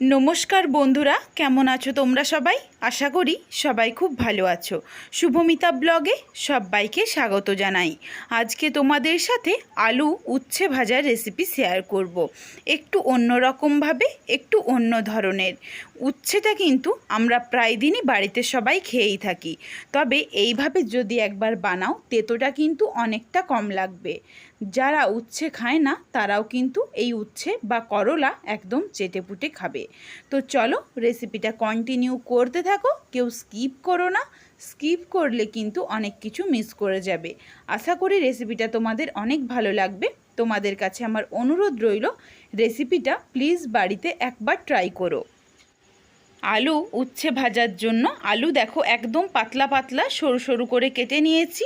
নমস্কার বন্ধুরা, কেমন আছো তোমরা সবাই? আশা করি সবাই খুব ভালো আছো। শুভমিতা ব্লগে সবাইকে স্বাগত জানাই। আজকে তোমাদের সাথে আলু উচ্ছে ভাজার রেসিপি শেয়ার করব। একটু অন্য রকমভাবে একটু অন্য ধরনের। উচ্ছেটা কিন্তু আমরা প্রায় দিনই বাড়িতে সবাই খেয়েই থাকি। তবে এইভাবে যদি একবার বানাও, তেতোটা কিন্তু অনেকটা কম লাগবে। যারা উচ্ছে খায় না, তারাও কিন্তু এই উচ্ছে বা করলা একদম চেটে পুটে খাবে। তো চলো রেসিপিটা কন্টিনিউ করতে থাকো। কেউ স্কিপ করো না। স্কিপ করলে কিন্তু অনেক কিছু মিস করে যাবে। আশা করি রেসিপিটা তোমাদের অনেক ভালো লাগবে। তোমাদের কাছে আমার অনুরোধ রইল, রেসিপিটা প্লিজ বাড়িতে একবার ট্রাই করো। আলু উচ্ছে ভাজার জন্য। আলু দেখো একদম পাতলা পাতলা, সরু সরু করে কেটে নিয়েছি।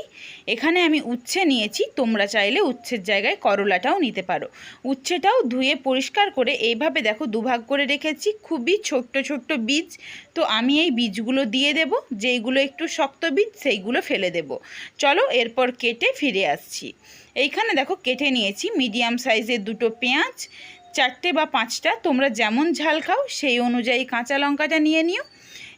এখানে আমি উচ্ছে নিয়েছি, তোমরা চাইলে উচ্ছের জায়গায় করলাটাও নিতে পারো। উচ্ছেটাও ধুয়ে পরিষ্কার করে এইভাবে দেখো দুভাগ করে রেখেছি, খুবই ছোট্ট ছোট্ট বীজ। তো আমি এই বীজগুলো দিয়ে দেব, যেইগুলো একটু শক্ত বীজ সেইগুলো ফেলে দেব। চলো এরপর কেটে ফিরে আসছি। এইখানে দেখো কেটে নিয়েছি মিডিয়াম সাইজের দুটো পেঁয়াজ চারটে বা পাঁচটা, তোমরা যেমন ঝাল খাও, সেই অনুযায়ী কাঁচা লঙ্কাটা নিয়ে নিও।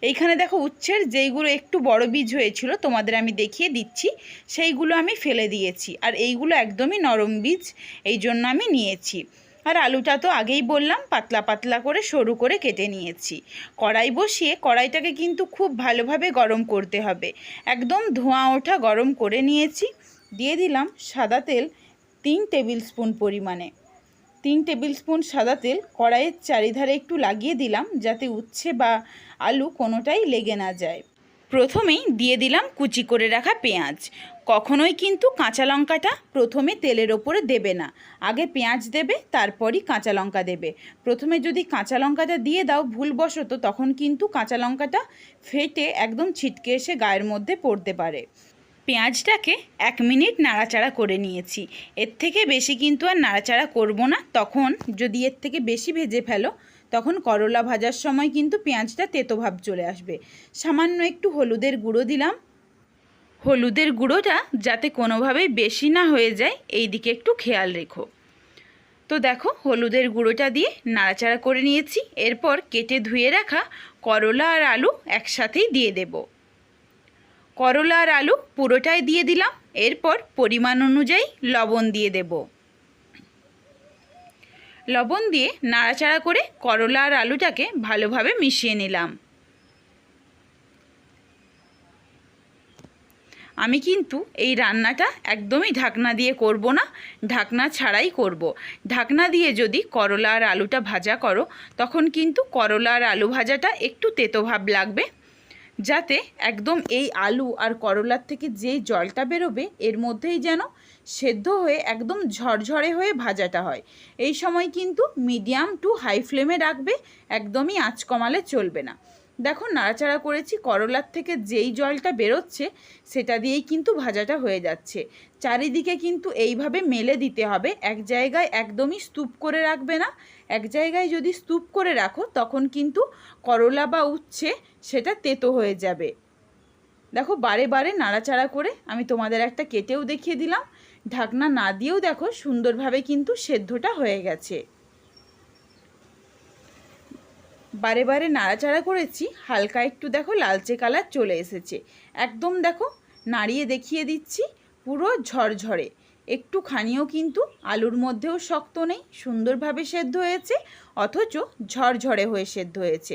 এইখানে দেখো উচ্ছের যেইগুলো একটু বড় বীজ হয়েছিল, তোমাদের আমি দেখিয়ে দিচ্ছি। সেইগুলো আমি ফেলে দিয়েছি, আর এইগুলো একদমই নরম বীজ, এই জন্য আমি নিয়েছি। আর আলুটা তো আগেই বললাম, পাতলা পাতলা করে সরু করে কেটে নিয়েছি। কড়াই বসিয়ে, কড়াইটাকে কিন্তু খুব ভালোভাবে গরম করতে হবে। একদম ধোঁয়া ওঠা গরম করে নিয়েছি। দিয়ে দিলাম সাদা তেল তিন টেবিল স্পুন পরিমাণে। তিন টেবিল স্পুন সাদা তেল, কড়াইয়ের চারিধারে একটু লাগিয়ে দিলাম যাতে উচ্ছে বা আলু কোনোটাই লেগে না যায়। প্রথমেই দিয়ে দিলাম কুচি করে রাখা পেঁয়াজ। কখনোই কিন্তু কাঁচা লঙ্কাটা প্রথমে তেলের ওপরে দেবে না। আগে পেঁয়াজ দেবে, তারপরই কাঁচা লঙ্কা দেবে। প্রথমে যদি কাঁচা লঙ্কাটা দিয়ে দাও ভুলবশত, তখন কিন্তু কাঁচা লঙ্কাটা ফেটে একদম ছিটকে এসে গায়ের মধ্যে পড়তে পারে। পেঁয়াজটাকে এক মিনিট নাড়াচাড়া করে নিয়েছি। এর থেকে বেশি কিন্তু আর নাড়াচাড়া করব না। তখন যদি এর থেকে বেশি ভেজে ফেলো, তখন করলা ভাজার সময় কিন্তু পেঁয়াজটা তেতো ভাব চলে আসবে। সামান্য একটু হলুদের গুঁড়ো দিলাম। হলুদের গুঁড়োটা যাতে কোনোভাবেই বেশি না হয়ে যায় এই দিকে একটু খেয়াল রেখো। তো দেখো, হলুদের গুঁড়োটা দিয়ে নাড়াচাড়া করে নিয়েছি। এরপর কেটে ধুয়ে রাখা করলা আর আলু একসাথেই দিয়ে দেবো। করলা আর আলু পুরোটাই দিয়ে দিলাম। এরপর পরিমাণ অনুযায়ী লবণ দিয়ে দেব। লবণ দিয়ে নাড়াচাড়া করে করলা আর আলুটাকে ভালোভাবে মিশিয়ে নিলাম। আমি কিন্তু এই রান্নাটা একদমই ঢাকনা দিয়ে করব না, ঢাকনা ছাড়াই করব। ঢাকনা দিয়ে যদি করলা আর আলুটা ভাজা করো, তখন কিন্তু করলা আর আলু ভাজাটা একটু তেতো ভাব লাগবে। যাতে একদম এই আলু আর করলার থেকে যে জলটা বেরোবে, এর মধ্যেই যেন সেদ্ধ হয়ে একদম ঝরঝরে হয়ে ভাজাটা হয়। এই সময় কিন্তু মিডিয়াম টু হাই ফ্লেমে রাখবে, একদমই আঁচ কমালে চলবে না। দেখো নাড়াচাড়া করেছি, করলার থেকে যেই জলটা বেরোচ্ছে সেটা দিয়েই কিন্তু ভাজাটা হয়ে যাচ্ছে। চারিদিকে কিন্তু এইভাবে মেলে দিতে হবে, এক জায়গায় একদমই স্তূপ করে রাখবে না, এক জায়গায় যদি স্তূপ করে রাখো তখন কিন্তু করলা বা উচ্ছে সেটা তেতো হয়ে যাবে। দেখো বারে বারে নাড়াচাড়া করে আমি তোমাদের একটা কেটেও দেখিয়ে দিলাম, ঢাকনা না দিয়েও দেখো সুন্দরভাবে কিন্তু সেদ্ধটা হয়ে গেছে। বারে বারে নাড়াচাড়া করেছি, হালকা একটু দেখো লালচে কালার চলে এসেছে। একদম দেখো নাড়িয়ে দেখিয়ে দিচ্ছি পুরো ঝরঝরে। একটুখানিও কিন্তু আলুর মধ্যেও শক্ত নেই, সুন্দরভাবে সেদ্ধ হয়েছে, অথচ ঝরঝরে হয়ে সেদ্ধ হয়েছে।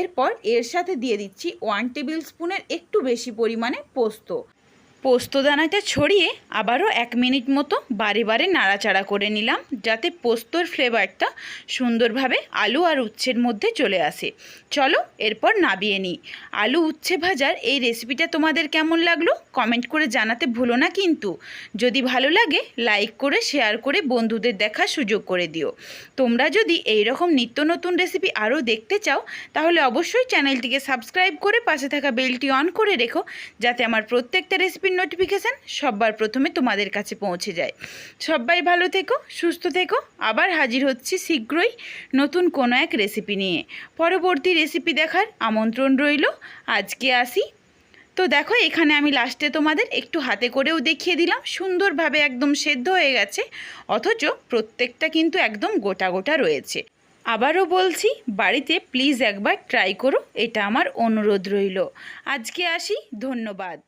এরপর এর সাথে দিয়ে দিচ্ছি ওয়ান টেবিল স্পুনের একটু বেশি পরিমাণে পোস্ত। পোস্তদানাটা ছড়িয়ে আবারও এক মিনিট মতো বারে বারে নাড়াচাড়া করে নিলাম, যাতে পোস্তর ফ্লেভারটা সুন্দরভাবে আলু আর উচ্ছের মধ্যে চলে আসে। চলো এরপর নাবিয়ে নিই। আলু উচ্ছে ভাজার এই রেসিপিটা তোমাদের কেমন লাগল কমেন্ট করে জানাতে ভুলো না কিন্তু। যদি ভালো লাগে, লাইক করে, শেয়ার করে বন্ধুদের দেখার সুযোগ করে দিও। তোমরা যদি এই রকম নিত্য নতুন রেসিপি আরও দেখতে চাও, তাহলে অবশ্যই চ্যানেলটিকে সাবস্ক্রাইব করে পাশে থাকা বেলটি অন করে রেখো, যাতে আমার প্রত্যেকটা রেসিপির নোটিফিকেশান সবার প্রথমে তোমাদের কাছে পৌঁছে যায়। সবাই ভালো থেকো, সুস্থ থেকো, আবার হাজির হচ্ছি শীঘ্রই নতুন কোনো এক রেসিপি নিয়ে। পরবর্তী রেসিপি দেখার আমন্ত্রণ রইল, আজকে আসি। তো দেখো, এখানে আমি লাস্টে তোমাদের একটু হাতে করেও দেখিয়ে দিলাম, সুন্দরভাবে একদম সেদ্ধ হয়ে গেছে, অথচ প্রত্যেকটা কিন্তু একদম গোটা গোটা রয়েছে। আবারও বলছি, বাড়িতে প্লিজ একবার ট্রাই করো, এটা আমার অনুরোধ রইল। আজকে আসি, ধন্যবাদ।